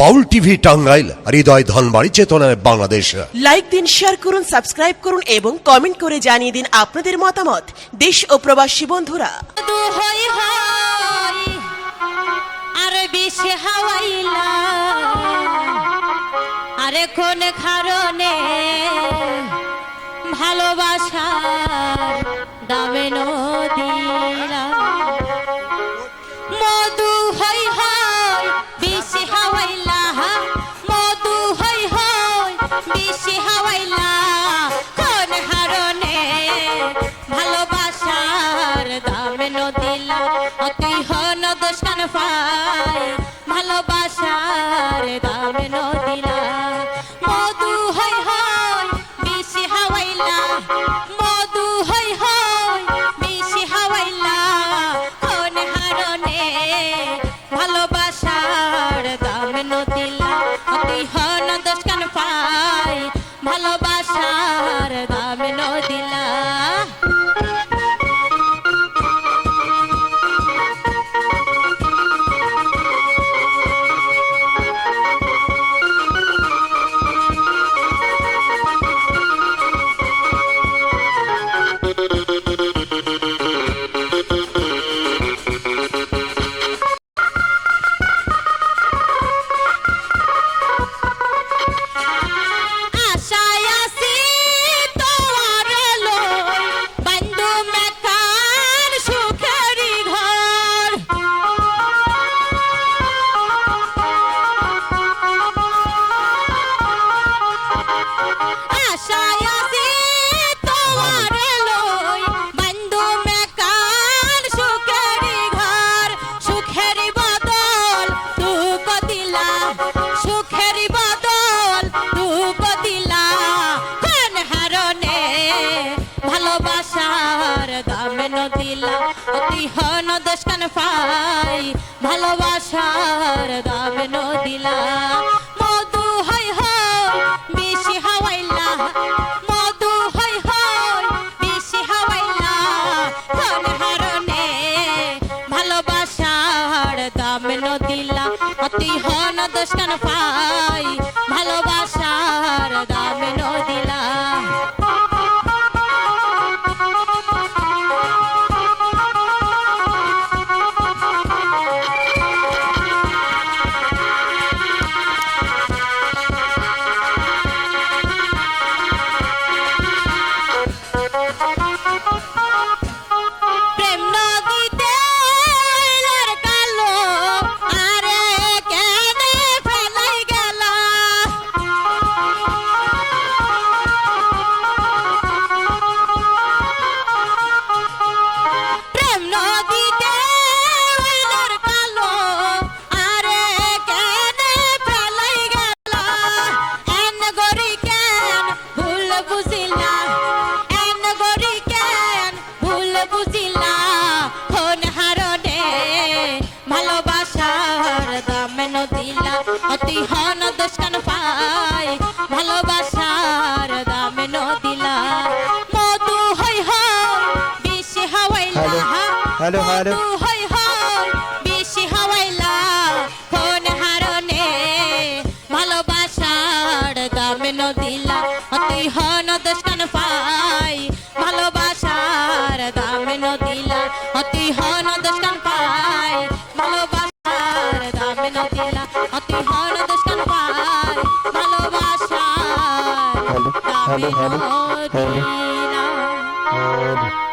বাউল TV Tangail হৃদয় ধনবাড়ি চেতনায় Bangladesh. Like দিন share করুন সাবস্ক্রাইব করুন এবং কমেন্ট করে জানিয়ে দিন আপনাদের মতামত। দেশ ও প্রবাসী বন্ধুরা। দু হই হই আর বেশি হাওয়াইলা আরে কোন কারণে ভালোবাসার দামে নদীরা দামে নদিলা তুই হন দোষান পাই ভালোবাসার দামে নদিলা অতি হন দোষকান পাই, ভালোবাসার দাম নদিলা মধু হই হই বেশি হাওয়াইলা। মধু হই হই বেশি হাওয়াইলা। কোন হারণে ভালোবাসার দাম নদিলা অতি হন দোষকান পাই অতি হন দোষকান পাই ভালোবাসার দাম নদিলা। মধু হই হই বেশি হাওয়াইলা। Hello, hello. হই হই বেশি হাওয়াইলা। ফোন হারনে ভালোবাসার দাম নদিলা। অতি হন দোষকান পাই ভালোবাসার দাম নদিলা। ভালোবাসার হ্যালো, দাম হ্যালো,